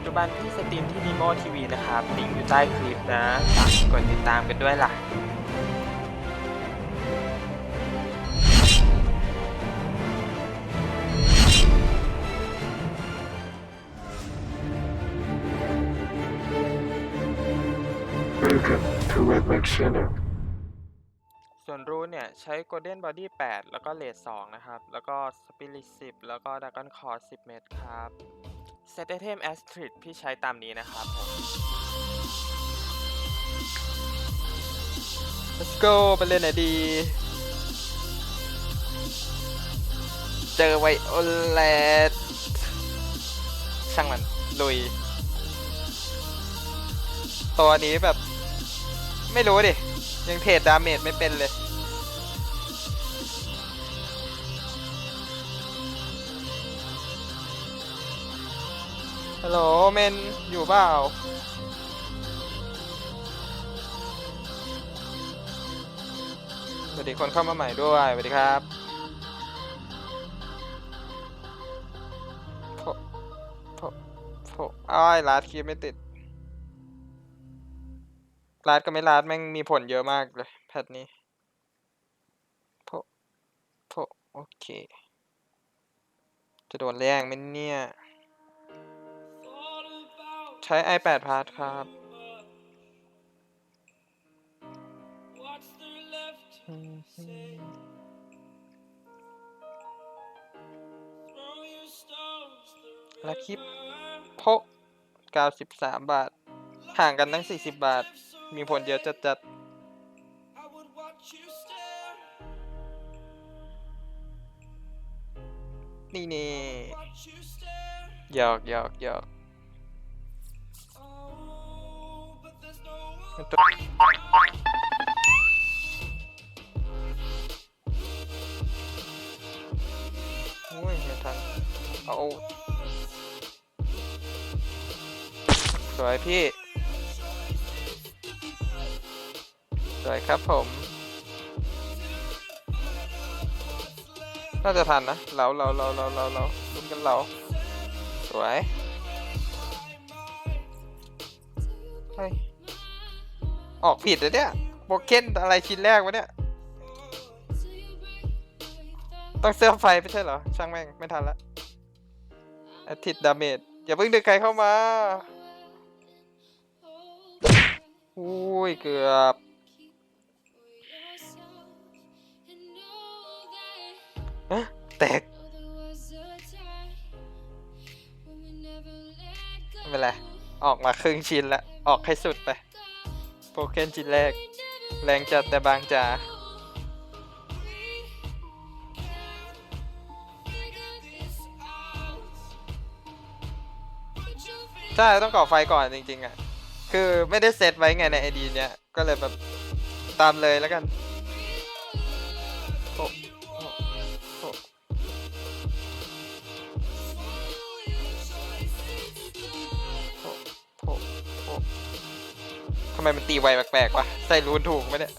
จจุบันพี่สตรีมที่ดีโมทีวีนะครับลิงก์อยู่ใต้คลิปนะฝากกดติดตามกันด้วยล่ะ Welcome to Redneck Center. ส่วนรูทเนี่ย ใช้ Golden Body 8 แล้วก็เล s 2นะครับ แล้วก็ Spirit 10 แล้วก็ Dragon Core 10 เม็ดครับ Set Item Astrid พี่ใช้ตามนี้นะครับผม Let's go ไปเล่นไหนดี เจอไวโอเลตช่างมัน ลุย ตัวนี้แบบ ไม่รู้ดิ ยังเทรดดาเมจไม่เป็นเลย ฮัลโหลเมนอยู่เปล่าสวัสดีคนเข้ามาใหม่ด้วยสวัสดีครับโผโผโผอ้ายลาดคีย์ไม่ติดลาดก็ไม่ลาดแม่งมีผลเยอะมากเลย แพทนี้โผโผโอเค จะโดนแรงไหมเนี่ย ใช้ i8 พาร์ทครับ และคลิปโพะ93 บาท ห่างกันตั้ง 40 บาท มีผลเยอะจัดๆนี่นี่หยอกหยอกหยอก โอ้ยไม่ทัน เอาสวยพี่ สวยครับผม น่าจะทันนะ เราเราเราเราเราเราลุ้นกันเรา สวย เฮ้ย ออกผิดเลยเนี่ยโบเก้นอะไรชิ้นแรกวะเนี่ย ต้องเสื้อไฟไม่ใช่เหรอ ช่างแม่ง ไม่ทันละอาทิตย์ดาเมจอย่าเพิ่งดึงใครเข้ามาอุ้ยเกือบฮะแตกไม่เป็นไรออกมาครึ่งชิ้นละ ออกให้สุดไป เคนชิ้นแรก แรงจัดแต่บางจ๋าใช่ต้องก่อไฟก่อนจริงๆอะ คือไม่ได้เซตไว้ไงในไอดีเนี้ย ก็เลยแบบตามเลยแล้วกันำไมมันตีไวแปลกๆวะใส่รูนถูกไหมเนี่ย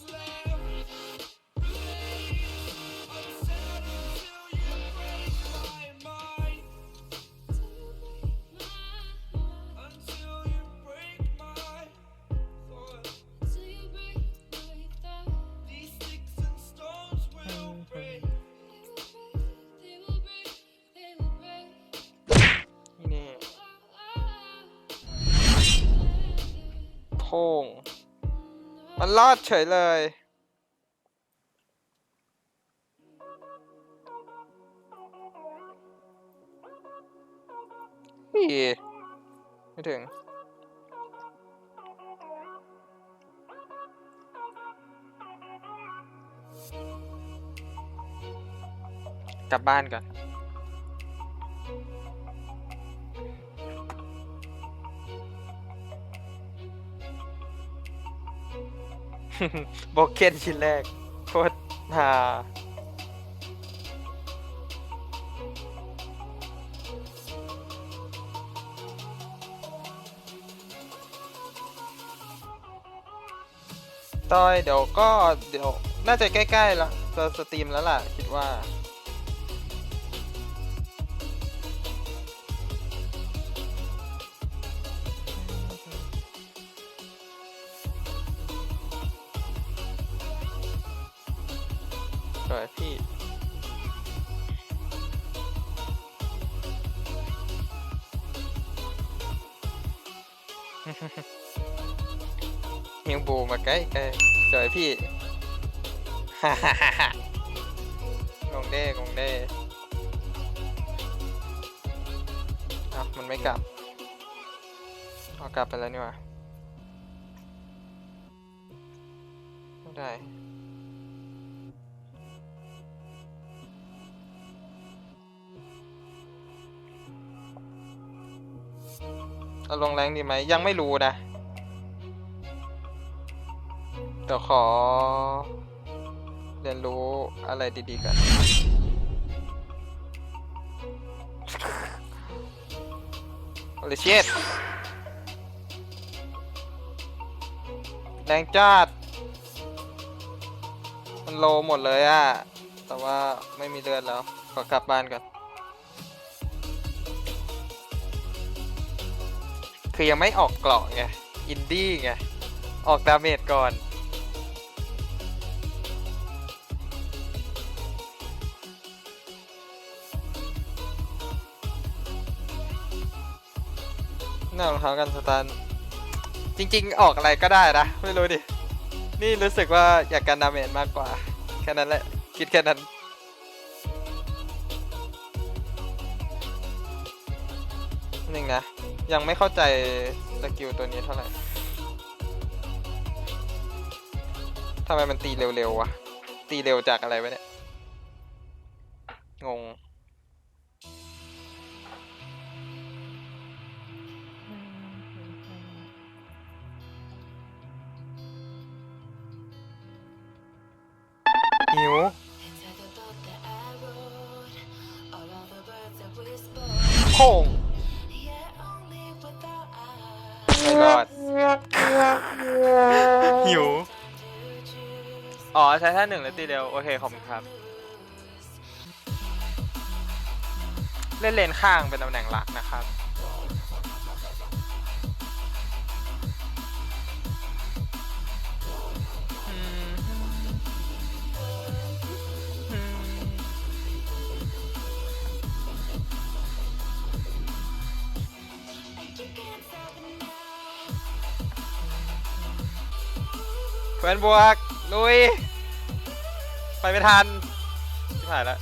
พง มันรอดเฉยเลยอีไม่ถึงกลับบ้านก่อน โบเคนชิ้นแรกโคตรฮาต้อยเดี๋ยวก็เดี๋ยวน่าจะใกล้ๆแล้วจะสตรีมแล้วล่ะ คิดว่า ฮิวบูมาใกล้ใกล้สวยพี่ฮ่าฮ่าฮ่าฮ่างงเด้งงเด้อะมันไม่กลับเอากลับไปแล้วนี่หว่าไม่ได้ เอาลงแรงดีไหมยังไม่รู้นะเดี๋ยวขอ เรียนรู้อะไรดีๆกันโอเลเชตแรงจัดมันโลหมดเลยอะแต่ว่าไม่มีเลือดแล้ว ขอกลับบ้านก่อน คือยังไม่ออกเกราะไง อินดี้ไง ออกดาเมจก่อนน้ารองเท้ากันสตัน จริง ๆ ออกอะไรก็ได้นะ ไม่รู้ดิ นี่รู้สึกว่าอยากกันดาเมจมากกว่า แค่นั้นแหละ คิดแค่นั้นหนึ่งนะ ยังไม่เข้าใจสกิลตัวนี้เท่าไหร่ทำไมมันตีเร็วๆวะ ตีเร็วจากอะไรวะเนี่ย งง หิว โค้ง อดหิว อ๋อ ใช้ท่าหนึ่งแล้วตีเร็ว โอเค ขอบคุณครับ เล่นเลนข้างเป็นตำแหน่งหลักนะครับ เพื่อนบวก ลุย ไปไม่ทันชิบหายแล้ว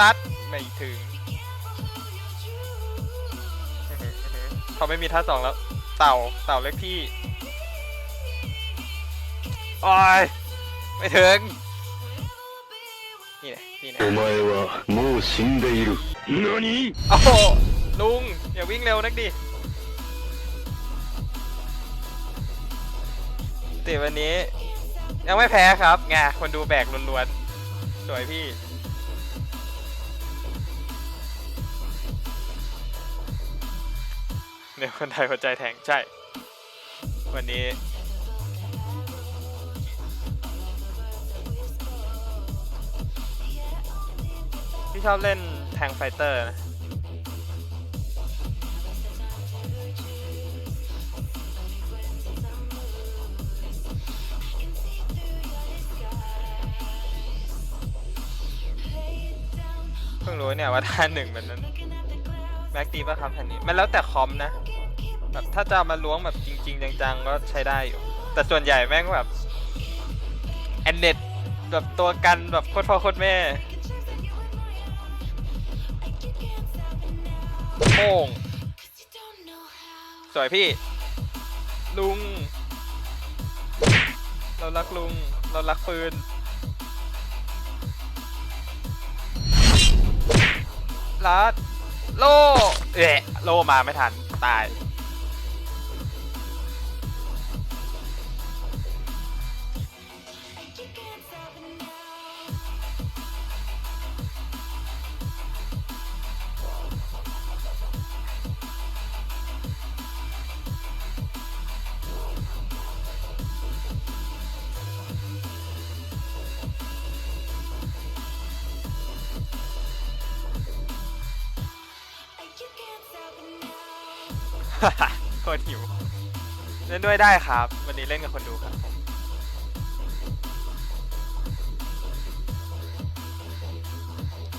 รัด ไม่ถึง เขาไม่มีท่าสองแล้ว เต่า เต่าเล็กพี่โอ้ย ไม่ถึง นี่แหละนี่แหละ お前はもう死んでいる何 โอ้โหลุง อย่าวิ่งเร็วนักดิ ตีวันนี้ ยังไม่แพ้ครับไงคนดูแบกล้วนๆ สวยพี่เดี๋ยคนไทยหัวใจแทงใช่ วันนี้พี่ชอบเล่นแทงไฟเตอร์นะ งรู้เนี่ยว่าท่าหนึ่งมันนั้นแม็กตีป่ะครับท่านนี้ มันแล้วแต่คอมนะ แบบถ้าจะมาล้วงแบบจริง ๆ จังๆ ก็ใช้ได้อยู่ แต่ส่วนใหญ่แม่งแบบแอนเน็ตแบบตัวกันแบบโคตรพ่อโคตรแม่โป่งสวยพี่ ลุง เรารักลุง เรารักปืน ลัด โลเอะโลมาไม่ทัน ตาย โคตรหิว เล่นด้วยได้ครับ วันนี้เล่นกับคนดูครับผม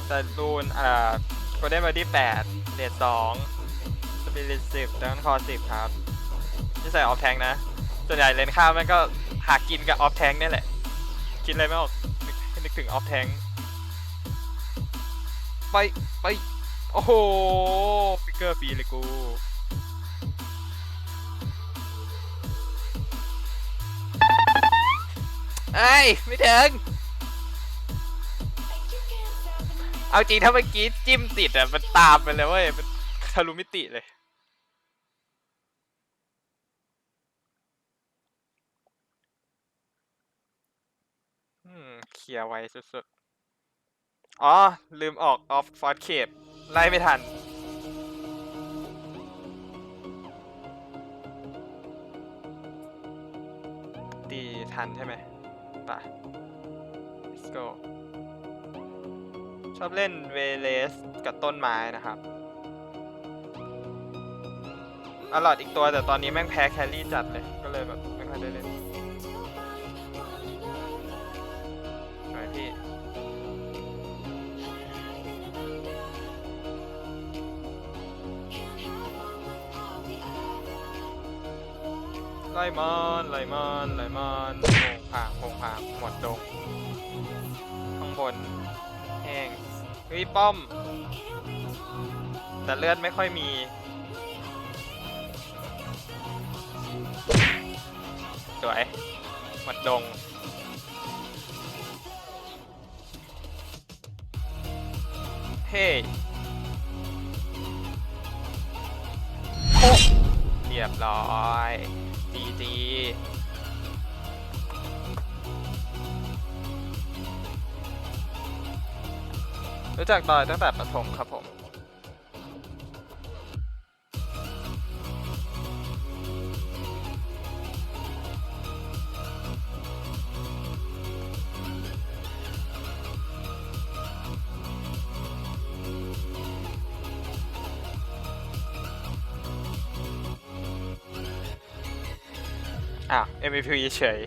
สรูนอ่าโกลเด้นบอดี้แปดเลดสองสปิริตสิบดังคอสิบครับที่ใส่ออฟแทงนะ ส่วนใหญ่เลนข้าวมันก็หากินกับออฟแทงนี่แหละ คิดอะไรไม่ออกนึกนึกถึงออฟแทงไป ไป โอ้โหฟิกเกอร์ฟรีเลยกู เอ้ย ไม่ถึง เอาจริงถ้าเมื่อกี้จิ้มติดอะ มันตามไปเลยเว้ยมันทะลุมิติเลย อืม เคลียร์ไว้สุดๆ อ๋อ ลืมออกออฟฟอร์ดเคปไล่ไม่ทันตีทันใช่ไหม ป่ะ let's go ชอบเล่นเวเลสกับต้นไม้นะครับอลอดอีกตัวแต่ตอนนี้แม่งแพ้แครี่จัดเลย ก็เลยแบบไม่ค่อยได้เล่นหน่อยพี่ ไล่มันไล่มันไล่มันโง ผางโงผางหมดดง ข้างบนแห้งเฮ้ยป้อม แต่เลือดไม่ค่อยมี สวย หมดดงเฮ้ยโอ้เรียบร้อยจีจี รู้จักดอยตั้งแต่ประถมครับผมอ้าว MVP เฉย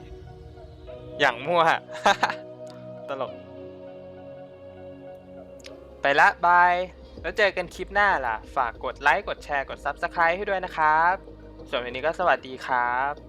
อย่างมั่ว ตลก ไปละบาย แล้วเจอกันคลิปหน้าล่ะ ฝากกดไลค์ กดแชร์ กด Subscribe ให้ด้วยนะครับ ส่วนวันนี้ก็สวัสดีครับ